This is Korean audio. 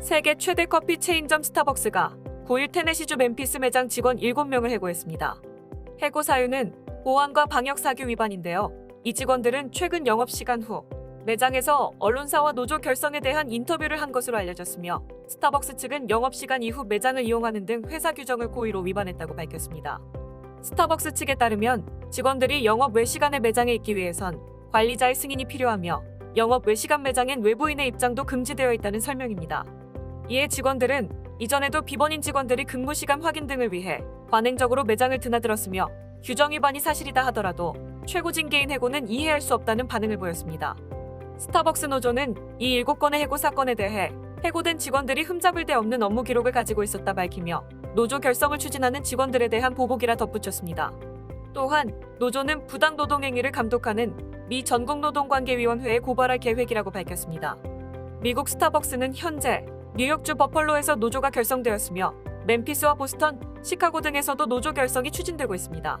세계 최대 커피 체인점 스타벅스가 9일 테네시주 멤피스 매장 직원 7명을 해고했습니다. 해고 사유는 보안과 방역 사규 위반인데요. 이 직원들은 최근 영업 시간 후 매장에서 언론사와 노조 결성에 대한 인터뷰를 한 것으로 알려졌으며 스타벅스 측은 영업 시간 이후 매장을 이용하는 등 회사 규정을 고의로 위반했다고 밝혔습니다. 스타벅스 측에 따르면 직원들이 영업 외 시간에 매장에 있기 위해선 관리자의 승인이 필요하며 영업 외 시간 매장엔 외부인의 입장도 금지되어 있다는 설명입니다. 이에 직원들은 이전에도 비번인 직원들이 근무 시간 확인 등을 위해 관행적으로 매장을 드나들었으며 규정 위반이 사실이다 하더라도 최고 징계인 해고는 이해할 수 없다는 반응을 보였습니다. 스타벅스 노조는 이 7건의 해고 사건에 대해 해고된 직원들이 흠잡을 데 없는 업무 기록을 가지고 있었다 밝히며 노조 결성을 추진하는 직원들에 대한 보복이라 덧붙였습니다. 또한 노조는 부당 노동 행위를 감독하는 미 전국노동관계위원회에 고발할 계획이라고 밝혔습니다. 미국 스타벅스는 현재 뉴욕주 버펄로에서 노조가 결성되었으며 멤피스와 보스턴, 시카고 등에서도 노조 결성이 추진되고 있습니다.